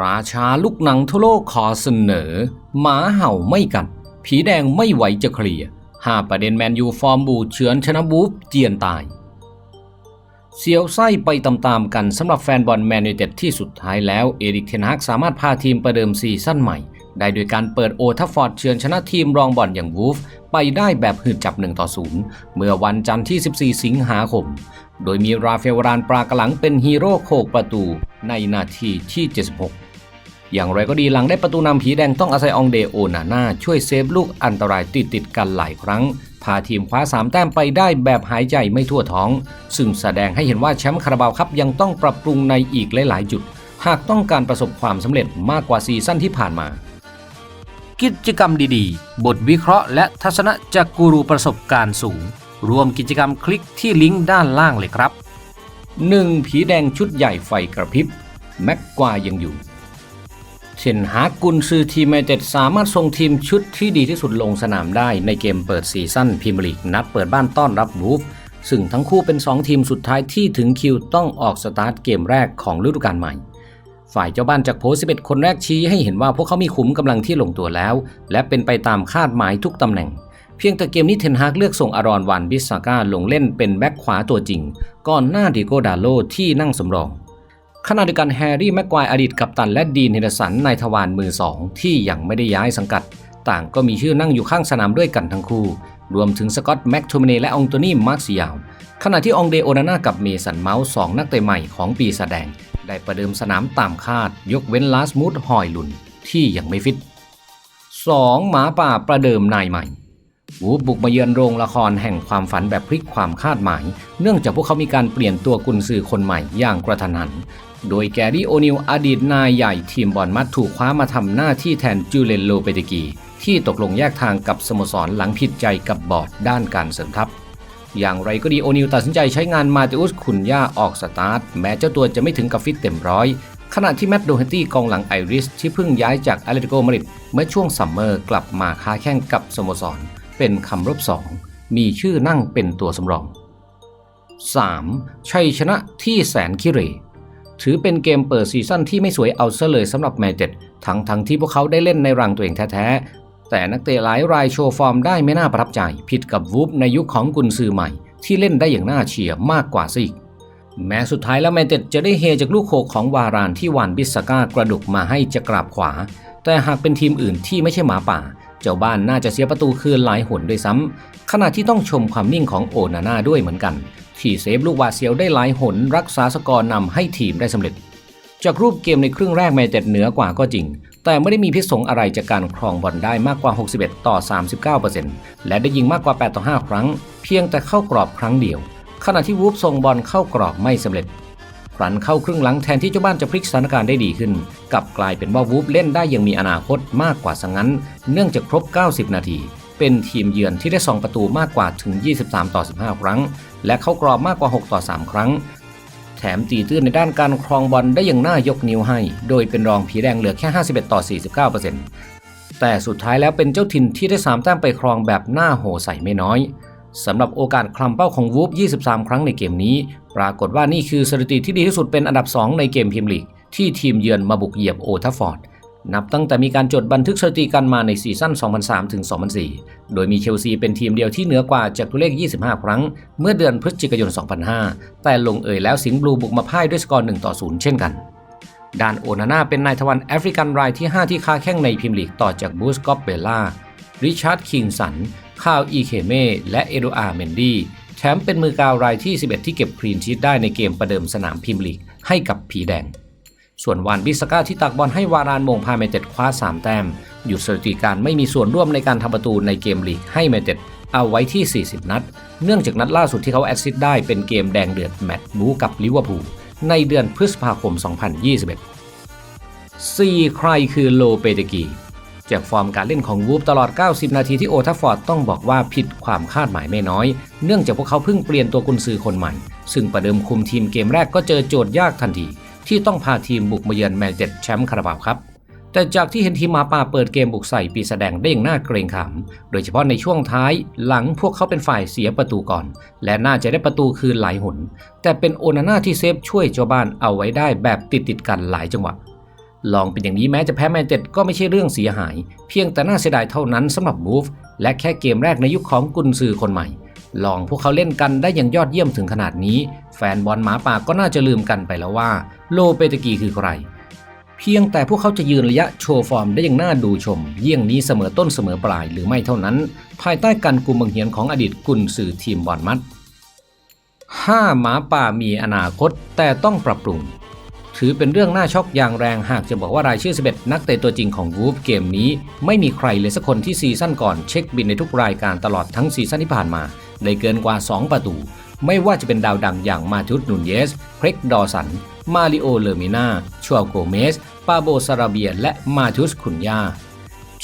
ราชาลูกหนังทั่วโลกขอเสนอ หมาเห่าไม่กัด ผีแดงไม่ไหวจะเคลียร์ห้าประเด็นแมนยูฟอร์มบูเฉือนชนะบูฟเจียนตาย เสียวไส้ไปตามๆกันสำหรับแฟนบอลแมนยูเต็ดที่สุดท้ายแล้ว เอริกเทนฮากสามารถพาทีมประเดิมซีซั่นใหม่ ได้โดยการเปิดโอทัฟฟอร์ดเฉือนชนะทีมรองบอลอย่างวูฟไปได้แบบหืดจับ1ต่อ0เมื่อวันจันทร์ที่ 14 สิงหาคม โดยมีราเฟลรานปรากหลังเป็นฮีโร่โขกประตูในนาทีที่ 76อย่างไรก็ดีหลังได้ประตูนำผีแดงต้องอาศัยองเดโอนาน่าช่วยเซฟลูกอันตรายติดติดกันหลายครั้ง พาทีมคว้า3แต้มไปได้แบบหายใจไม่ทั่วท้อง ซึ่งแสดงให้เห็นว่าแชมป์คาราบาวครับยังต้องปรับปรุงในอีกหลาย ๆ จุด หากต้องการประสบความสำเร็จมากกว่าซีซั่นที่ผ่านมา กิจกรรมดีๆ บทวิเคราะห์และทัศนะจากกูรูประสบการณ์สูง รวมกิจกรรมคลิกที่ลิงก์ด้านล่างเลยครับ 1. ผีแดงชุดใหญ่ไฟกระพริบ แม็กกวายังอยู่ เชนหากุนซือทีมเต็ดสามารถส่งทีมชุดที่ดีที่สุดลงสนามได้ในเกมเปิดซีซั่นพรีเมียร์ลีกนัดเปิดบ้านต้อนรับวูฟซึ่งทั้งคู่เป็น 2 ทีมสุดท้ายที่ถึงคิวต้องออกสตาร์ทเกมแรกของฤดูกาลใหม่ ฝ่ายเจ้าบ้านจากโพสต์11 คนแรกชี้ให้เห็นว่าพวกเขามีขุมกำลังที่ลงตัวแล้ว และเป็นไปตามคาดหมายทุกตำแหน่ง เพียงแต่เกมนี้เทนฮากเลือกส่งอารอนวันบิสซาก้าลงเล่นเป็นแบ็คขวาตัวจริง ก่อนหน้าดิโกดาโลที่นั่งสำรองขณะเดียวกันแฮร์รี่แม็กควายอดีตกัปตันและดีนเฮนเดอร์สันนายทวารมือสองที่ยังไม่ได้ย้ายสังกัด ต่างก็มีชื่อนั่งอยู่ข้างสนามด้วยกันทั้งคู่ รวมถึงสกอตต์แม็กโทมิเนและองโตนีมาร์ซิยาลขณะที่องเดโอนาน่ากับเมสันเมาส์สองนักเตะใหม่ของปีศาจแดง ได้ประเดิมสนามตามคาดยกเว้นลาสมูดฮอยลุนที่ยังไม่ฟิต 2. หมาป่าประเดิมนายใหม่วูฟบุกมาเยือนโรงละครแห่งความฝันแบบพลิกความคาดหมาย เนื่องจากพวกเขามีการเปลี่ยนตัวกุนซือคนใหม่อย่างกระทันหัน โดยแกรี่โอนิลอดีตนายใหญ่ทีมบอลมัดถูกคว้ามาทำหน้าที่แทนจูเลนโลเปเตกี ที่ตกลงแยกทางกับสโมสรหลังผิดใจกับบอร์ดด้านการเสริมทัพ อย่างไรก็ดีโอนิลตัดสินใจใช้งานมาเตอุสคุนย่าออกสตาร์ท แม้เจ้าตัวจะไม่ถึงกับฟิตเต็มร้อย ขณะที่แมตต์โดเฮนตี้กองหลังไอริส ที่เพิ่งย้ายจากอาเลติโกมาริดเมื่อช่วงซัมเมอร์กลับมาค้าแข่งกับสโมสร เป็นคำรบสองมีชื่อนั่งเป็นตัวสำรอง 3. ชัยชนะที่แสนคิเรถือเป็นเกมเปิดซีซั่นที่ไม่สวยเอาซะเลยสำหรับแมนเต็ดทั้งทั้งที่พวกเขาได้เล่นในรังตัวเองแท้ๆ แต่นักเตะหลายรายโชว์ฟอร์มได้ไม่น่าประทับใจ ผิดกับวูฟในยุคของกุนซือใหม่ ที่เล่นได้อย่างน่าเชียร์มากกว่าซะอีกแม้สุดท้ายแล้วแมนเต็ดจะได้เฮจากลูกโขกของวารานที่วานบิสก้ากระดุกมาให้จะกราบขวา แต่หากเป็นทีมอื่นที่ไม่ใช่หมาป่า เจ้าบ้านน่าจะเสียประตูคืนหลายหนด้วยซ้ำขณะที่ต้องชมความนิ่งของโอนาน่าด้วยเหมือนกัน ที่เซฟลูกวาเสียวได้หลายหนรักษาสกอร์นำให้ทีมได้สำเร็จ จากรูปเกมในครึ่งแรกแมนเต็ดเหนือกว่าก็จริง แต่ไม่ได้มีพิษสงอะไรจากการครองบอลได้มากกว่า 61 ต่อ 39%และได้ยิงมากกว่า 8 ต่อ 5 ครั้ง เพียงแต่เข้ากรอบครั้งเดียว ขณะที่วูฟส่งบอลเข้ากรอบไม่สำเร็จครั้นเข้าครึ่งหลังแทนที่เจ้าบ้านจะพลิกสถานการณ์ได้ดีขึ้นกลับกลายเป็นว่าวูฟเล่นได้อย่างมีอนาคตมากกว่าสังนั้น เนื่องจากครบ 90 นาที เป็นทีมเยือนที่ได้ 2 ประตูมากกว่าถึง 23 ต่อ 15 ครั้ง และเข้ากรอบมากกว่า 6 ต่อ 3 ครั้ง แถมตีตื้นในด้านการครองบอลได้อย่างน่ายกนิ้วให้ โดยเป็นรองผีแดงเหลือแค่ 51 ต่อ 49%แต่สุดท้ายแล้วเป็นเจ้าถิ่นที่ได้3แต้มไปครองแบบหน้าโหใส่ไม่น้อยสำหรับโอกาสคลำเป้าของวูฟ 23 ครั้งในเกมนี้ ปรากฏว่านี่คือสถิติที่ดีที่สุดเป็นอันดับ 2 ในเกมพรีเมียร์ลีก ที่ทีมเยือนมาบุกเหยียบโอทัฟฟอร์ด นับตั้งแต่มีการจดบันทึกสถิติกันมาในซีซั่น 2003ถึง2004 โดยมีเชลซีเป็นทีมเดียวที่เหนือกว่าจากตัวเลข 25 ครั้ง เมื่อเดือนพฤศจิกายน 2005 แต่ลงเอยแล้วสิงห์บลูบุกมาพ่ายด้วยสกอร์1ต่อ0เช่นกันด้านโอนาน่าเป็นนายทวันแอฟริกันรายที่ 5 ที่ค้าแข้งในพรีเมียร์ลีกต่อจากบูสกอปเบล่า ริชาร์ดคิงสันคาวอีเคเม่และเอโดอาเมนดี้แถมเป็นมือกาวรายที่ 11 ที่เก็บคลีนชีตได้ในเกมประเดิมสนามพรีเมียร์ลีกให้กับผีแดง ส่วนวานบิสก้าที่ตักบอลให้วารานมงพาเมเต็ดคว้า 3 แต้ม หยุดสถิติการไม่มีส่วนร่วมในการทำประตูในเกมลีกให้เมเต็ดเอาไว้ที่ 40 นัด เนื่องจากนัดล่าสุดที่เขาแอดซิสต์ได้เป็นเกมแดงเดือดแมตช์บูกับลิเวอร์พูลในเดือนพฤษภาคม 2021 4 ใครคือโลเปเตกีจากฟอร์มการเล่นของวูฟตลอด 90 นาทีที่โอทัฟฟอร์ดต้องบอกว่าผิดความคาดหมายไม่น้อย เนื่องจากพวกเขาเพิ่งเปลี่ยนตัวกุนซือคนใหม่ ซึ่งประเดิมคุมทีมเกมแรกก็เจอโจทย์ยากทันที ที่ต้องพาทีมบุกมาเยือนแมนเจ็ดแชมป์คาราบาวครับ แต่จากที่เห็นทีมมาป่าเปิดเกมบุกใส่ปีแสดงได้อย่างน่าเกรงขามโดยเฉพาะในช่วงท้ายหลังพวกเขาเป็นฝ่ายเสียประตูก่อน และน่าจะได้ประตูคืนหลายหน แต่เป็นโอนาน่าที่เซฟช่วยเจ้าบ้านเอาไว้ได้แบบติดติดกันหลายจังหวะลองเป็นอย่างนี้แม้จะแพ้แมนเต็ดก็ไม่ใช่เรื่องเสียหาย เพียงแต่น่าเสียดายเท่านั้นสำหรับบูฟและแค่เกมแรกในยุคของกุนซือคนใหม่ ลองพวกเขาเล่นกันได้อย่างยอดเยี่ยมถึงขนาดนี้ แฟนบอลหมาป่าก็น่าจะลืมกันไปแล้วว่า โลเปตกีคือใคร เพียงแต่พวกเขาจะยืนระยะโชว์ฟอร์มได้อย่างน่าดูชม เยี่ยงนี้เสมอต้นเสมอปลายหรือไม่เท่านั้น ภายใต้การกุมบังเหียนของอดีตกุนซือทีมบอลมัด5หมาป่ามีอนาคตแต่ต้องปรับปรุง ถือเป็นเรื่องน่าช็อกอย่างแรงหากจะบอกว่ารายชื่อ 11 นักเตะตัวจริงของวูฟเกมนี้ ไม่มีใครเลยสักคนที่ซีซั่นก่อนเช็คบินในทุกรายการตลอดทั้งซีซั่นที่ผ่านมา ได้เกินกว่า 2 ประตู ไม่ว่าจะเป็นดาวดังอย่างมาทุสนูนเยสเพร็กดอสัน มาริโอเลอร์มินาชัวโกเมส ปาโบซาราเบีย และมาทุสคุนยา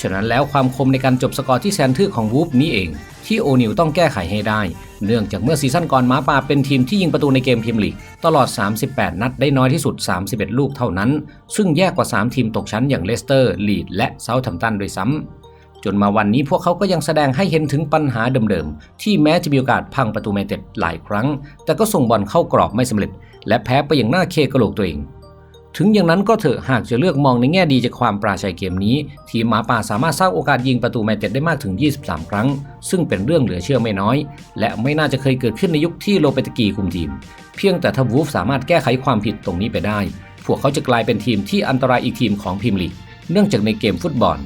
ฉะนั้นแล้วความคมในการจบสกอร์ที่แสนทึ่ของวูฟนี้เอง ที่โอนิวต้องแก้ไขให้ได้ เนื่องจากเมื่อซีซั่นก่อนหมาป่าเป็นทีมที่ยิงประตูในเกมพรีเมียร์ลีกตลอด 38 นัดได้น้อยที่สุด 31 ลูกเท่านั้น ซึ่งแย่กว่า 3 ทีมตกชั้นอย่างเลสเตอร์ ลีด และเซาท์แฮมป์ตันด้วยซ้ำ จนมาวันนี้พวกเขาก็ยังแสดงให้เห็นถึงปัญหาเดิมๆ ที่แม้จะมีโอกาสพังประตูแมนเต็ดหลายครั้ง แต่ก็ส่งบอลเข้ากรอบไม่สำเร็จ และแพ้ไปอย่างน่าเคกระโหลกตัวเอง ถึงอย่างนั้นก็เถอะหากจะเลือกมองในแง่ดีจากความปราชัยเกมนี้ ทีมหมาป่าสามารถสร้างโอกาสยิงประตูแมนเต็ดได้มากถึง 23 ครั้ง ซึ่งเป็นเรื่องเหลือเชื่อไม่น้อย และไม่น่าจะเคยเกิดขึ้นในยุคที่โลเปตกีคุมทีม เพียงแต่ถ้าวูฟสามารถแก้ไขความผิดตรงนี้ไปได้ พวกเขาจะกลายเป็นทีมที่อันตรายอีกทีมของพรีเมียร์ลีกเนื่องจากในเกมฟุตบอล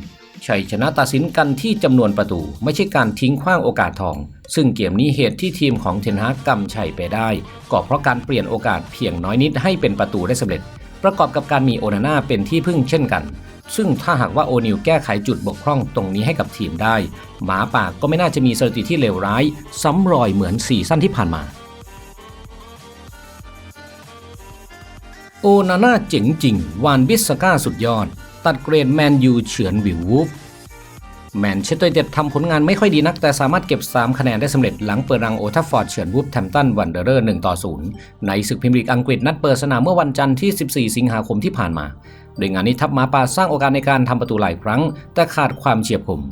ชัยชนะตัดสินกันที่จำนวนประตู ไม่ใช่การทิ้งขว้างโอกาสทอง ซึ่งเกมนี้เหตุที่ทีมของเทนฮากกำชัยไปได้ ก็เพราะการเปลี่ยนโอกาสเพียงน้อยนิดให้เป็นประตูได้สำเร็จ ประกอบกับการมีโอนาน่าเป็นที่พึ่งเช่นกัน ซึ่งถ้าหากว่าโอนิวแก้ไขจุดบกพร่องตรงนี้ให้กับทีมได้ หมาป่าก็ไม่น่าจะมีสถิติที่เลวร้ายซ้ำรอยเหมือนซีซั่นที่ผ่านมาโอนาน่าเจ๋งจริง วานบิสสก้าสุดยอด ตัดเกรดแมนยูเฉือนวิววูฟแมนเชสเตอร์ยูไนเต็ดทำผลงานไม่ค่อยดีนัก แต่สามารถเก็บ 3 คะแนนได้สำเร็จหลังเปิดรังโอทัฟฟอร์ดเฉือนวูฟแทมป์ตันวันเดอร์เรอร์1ต่อ0ในศึกพรีเมียร์ลีกอังกฤษนัดเปิดสนามเมื่อวันจันทร์ที่ 14 สิงหาคมที่ผ่านมา โดยงานนี้ทัพมาป่าสร้างโอกาสในการทำประตูหลายครั้ง แต่ขาดความเฉียบคม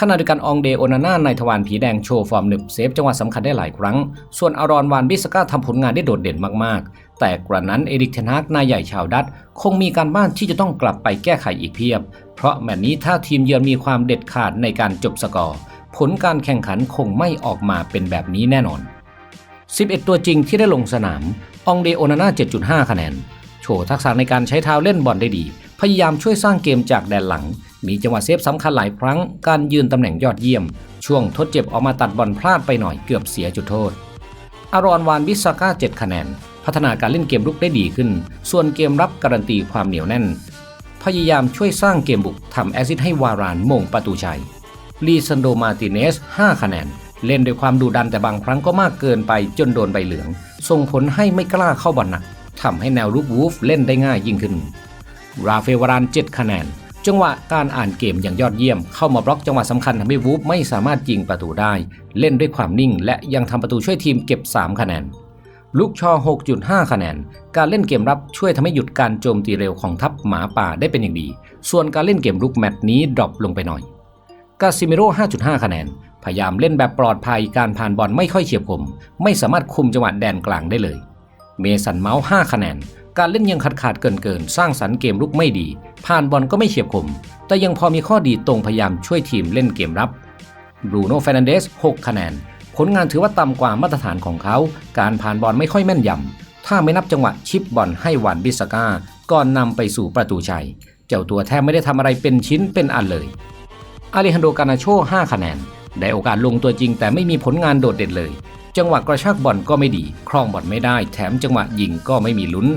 ขณะเดียวกันอองเดโอนาน่าในทวารผีแดงโชว์ฟอร์มหนึบเซฟจังหวะสำคัญได้หลายครั้ง ส่วนอารอนวานบิสก้าทำผลงานได้โดดเด่นมากๆ แต่กระนั้นเอริกเทนฮากนายใหญ่ชาวดัตคงมีการบ้านที่จะต้องกลับไปแก้ไขอีกเพียบ เพราะแมตช์นี้ถ้าทีมเยือนมีความเด็ดขาดในการจบสกอร์ ผลการแข่งขันคงไม่ออกมาเป็นแบบนี้แน่นอน 11 ตัวจริงที่ได้ลงสนามอองเดโอนาน่า7.5 คะแนน โชว์ทักษะในการใช้เท้าเล่นบอลได้ดี พยายามช่วยสร้างเกมจากแดนหลัง มีจังหวะเซฟสำคัญหลายครั้ง การยืนตำแหน่งยอดเยี่ยม ช่วงทดเจ็บออกมาตัดบอลพลาดไปหน่อยเกือบเสียจุดโทษอารอนวานบิสซาก้า 7 คะแนน พัฒนาการเล่นเกมรุกได้ดีขึ้น ส่วนเกมรับการันตีความเหนียวแน่น พยายามช่วยสร้างเกมบุกทำแอซิดให้วารานมงประตูชัย ลีซันโดมาติเนส 5 คะแนน เล่นด้วยความดุดันแต่บางครั้งก็มากเกินไปจนโดนใบเหลือง ส่งผลให้ไม่กล้าเข้าบอลหนักทำให้แนวรุกวูฟเล่นได้ง่ายยิ่งขึ้น ราเฟลวาราน 7 คะแนนจังหวะการอ่านเกมอย่างยอดเยี่ยม เข้ามาบล็อกจังหวะสำคัญทำให้วูฟไม่สามารถยิงประตูได้ เล่นด้วยความนิ่งและยังทำประตูช่วยทีมเก็บ 3 คะแนน ลูกชอ 6.5 คะแนน การเล่นเกมรับช่วยทำให้หยุดการโจมตีเร็วของทัพหมาป่าได้เป็นอย่างดี ส่วนการเล่นเกมรุกแมตช์นี้ดรอปลงไปหน่อย กาซิเมโร่ 5.5 คะแนน พยายามเล่นแบบปลอดภัยการผ่านบอลไม่ค่อยเฉียบคม ไม่สามารถคุมจังหวะแดนกลางได้เลย เมสันเมาส์ 5 คะแนน การเล่นยังขาดขาดเกินเกินๆสร้างสรรค์เกมรุกไม่ดี ผ่านบอลก็ไม่เฉียบคม แต่ยังพอมีข้อดีตรงพยายามช่วยทีมเล่นเกมรับบรูโน่เฟรนันเดส 6 คะแนน ผลงานถือว่าต่ำกว่ามาตรฐานของเขา การผ่านบอลไม่ค่อยแม่นยำ ถ้าไม่นับจังหวะชิปบอลให้วานบิสก้าก่อนนำไปสู่ประตูชัย เจ้าตัวแทบไม่ได้ทำอะไรเป็นชิ้นเป็นอันเลย อาริฮันโดกานาโช 5 คะแนน ได้โอกาสลงตัวจริงแต่ไม่มีผลงานโดดเด่นเลย จังหวะกระชากบอลก็ไม่ดีครองบอลไม่ได้ แถมจังหวะยิงก็ไม่มีลุ้น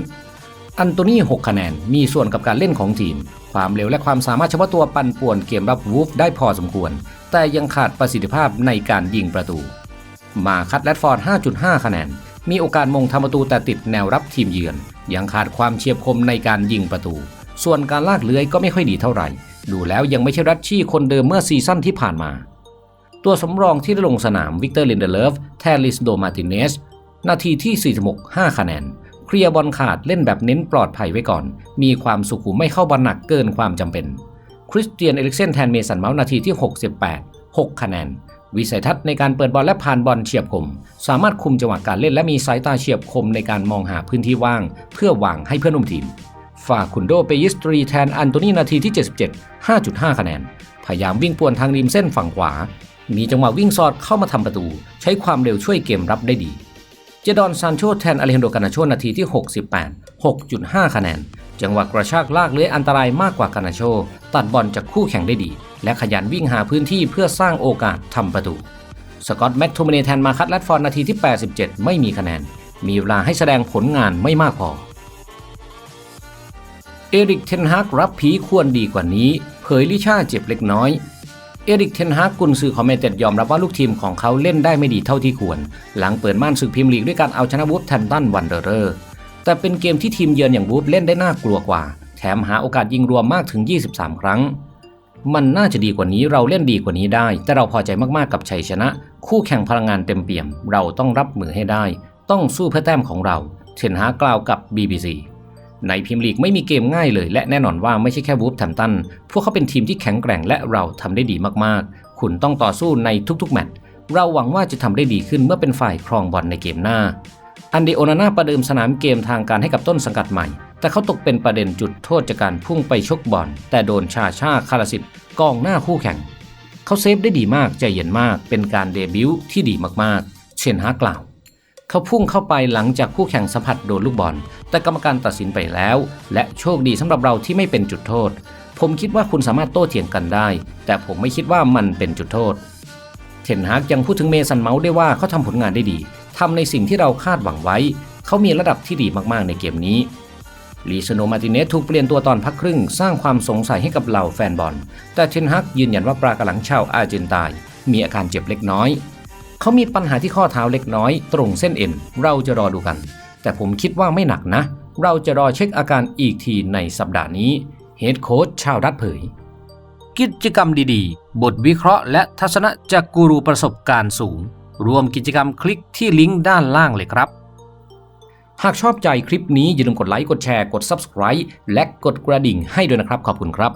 อันโตนี่ 6 คะแนน มีส่วนกับการเล่นของทีม ความเร็วและความสามารถเฉพาะตัวปั่นป่วนเกมรับวูฟได้พอสมควร แต่ยังขาดประสิทธิภาพในการยิงประตู มาคัดแรดฟอร์ด 5.5 คะแนน มีโอกาสมงทำประตูแต่ติดแนวรับทีมเยือน ยังขาดความเฉียบคมในการยิงประตู ส่วนการลากเลื้อยก็ไม่ค่อยดีเท่าไหร่ ดูแล้วยังไม่ใช่รัชชี่คนเดิมเมื่อซีซั่นที่ผ่านมา ตัวสำรองที่ได้ลงสนามวิกเตอร์ลินเดเลฟแทลิสโดมาติเนสนาทีที่ 46 5 คะแนน เคลียร์บอลขาดเล่นแบบเน้นปลอดภัยไว้ก่อน มีความสุขุมไม่เข้าบอลหนักเกินความจำเป็น คริสเตียนเอริกเซนแทนเมสันเมาส์นาทีที่ 68 6 คะแนน วิสัยทัศน์ในการเปิดบอลและผ่านบอลเฉียบคม สามารถคุมจังหวะการเล่นและมีสายตาเฉียบคมในการมองหาพื้นที่ว่าง เพื่อวางให้เพื่อนร่วมทีม ฝากคุนโดเปยิสตรีแทนอันโตนีนาทีที่ 77 5.5 คะแนน พยายามวิ่งป่วนทางริมเส้นฝั่งขวา มีจังหวะวิ่งสอดเข้ามาทำประตู ใช้ความเร็วช่วยเกมรับได้ดี เจดอนซานโชแทนอเลฮันโดกานาโชนาทีที่ 68 6.5 คะแนน จังหวะกระชากลากเลื้อยอันตรายมากกว่ากานาโช ตัดบอลจากคู่แข่งได้ดี และขยันวิ่งหาพื้นที่เพื่อสร้างโอกาสทำประตู สกอตต์แม็กโทมเนแทนมาคัตแรดฟอร์ดนาทีที่ 87 ไม่มีคะแนน มีเวลาให้แสดงผลงานไม่มากพอ เอริกเทนฮากรับผีควรดีกว่านี้เผยลิชาเจ็บเล็กน้อยเอริกเทนฮากกุนซือของเมนเต็ดยอมรับว่าลูกทีมของเขาเล่นได้ไม่ดีเท่าที่ควร หลังเปิดม่านศึกพรีเมียร์ลีกด้วยการเอาชนะวูฟแทนตันวันเดอร์ แต่เป็นเกมที่ทีมเยือนอย่างวูฟเล่นได้น่ากลัวกว่า แถมหาโอกาสยิงรวมมากถึง 23 ครั้ง มันน่าจะดีกว่านี้เราเล่นดีกว่านี้ได้ แต่เราพอใจมากๆกับชัยชนะ คู่แข่งพลังงานเต็มเปี่ยม เราต้องรับมือให้ได้ ต้องสู้เพื่อแต้มของเรา เทนฮากล่าวกับ BBC ในพรีเมียร์ลีกไม่มีเกมง่ายเลย และแน่นอนว่าไม่ใช่แค่วูฟแทมตัน พวกเขาเป็นทีมที่แข็งแกร่งและเราทำได้ดีมากๆ คุณต้องต่อสู้ในทุกๆ แมตช์ เราหวังว่าจะทำได้ดีขึ้นเมื่อเป็นฝ่ายครองบอลในเกมหน้า อันเดโอนาน่าประเดิมสนามเกมทางการให้กับต้นสังกัดใหม่ แต่เขาตกเป็นประเด็นจุดโทษจากการพุ่งไปชกบอลแต่โดนชาชาคาราสิตกองหน้าคู่แข่ง เขาเซฟได้ดีมากใจเย็นมาก เป็นการเดบิวต์ที่ดีมากๆ เชนฮากล่าว เขาพุ่งเข้าไปหลังจากคู่แข่งสัมผัสโดนลูกบอล แต่กรรมการตัดสินไปแล้ว และโชคดีสำหรับเราที่ไม่เป็นจุดโทษ ผมคิดว่าคุณสามารถโต้เถียงกันได้ แต่ผมไม่คิดว่ามันเป็นจุดโทษเทนฮากยังพูดถึงเมสันเมาส์ได้ว่าเขาทำผลงานได้ดี ทำในสิ่งที่เราคาดหวังไว้ เขามีระดับที่ดีมากๆในเกมนี้ลีชโนมาติเนสถูกเปลี่ยนตัวตอนพักครึ่ง สร้างความสงสัยให้กับเหล่าแฟนบอล แต่เทนฮักยืนยันว่าปรากระหลังชาวอาร์เจนตายมีอาการเจ็บเล็กน้อย เขามีปัญหาที่ข้อเท้าเล็กน้อย ตรงเส้นเอ็น เราจะรอดูกัน แต่ผมคิดว่าไม่หนักนะ เราจะรอเช็คอาการอีกทีในสัปดาห์นี้เฮดโค้ชชาวรัฐเผย กิจกรรมดีๆ บทวิเคราะห์และทัศนะจากกูรูประสบการณ์สูง รวมกิจกรรมคลิกที่ลิงก์ด้านล่างเลยครับ หากชอบใจคลิปนี้อย่าลืมกดไลค์กดแชร์กด Subscribe และกดกระดิ่งให้ด้วยนะครับขอบคุณครับ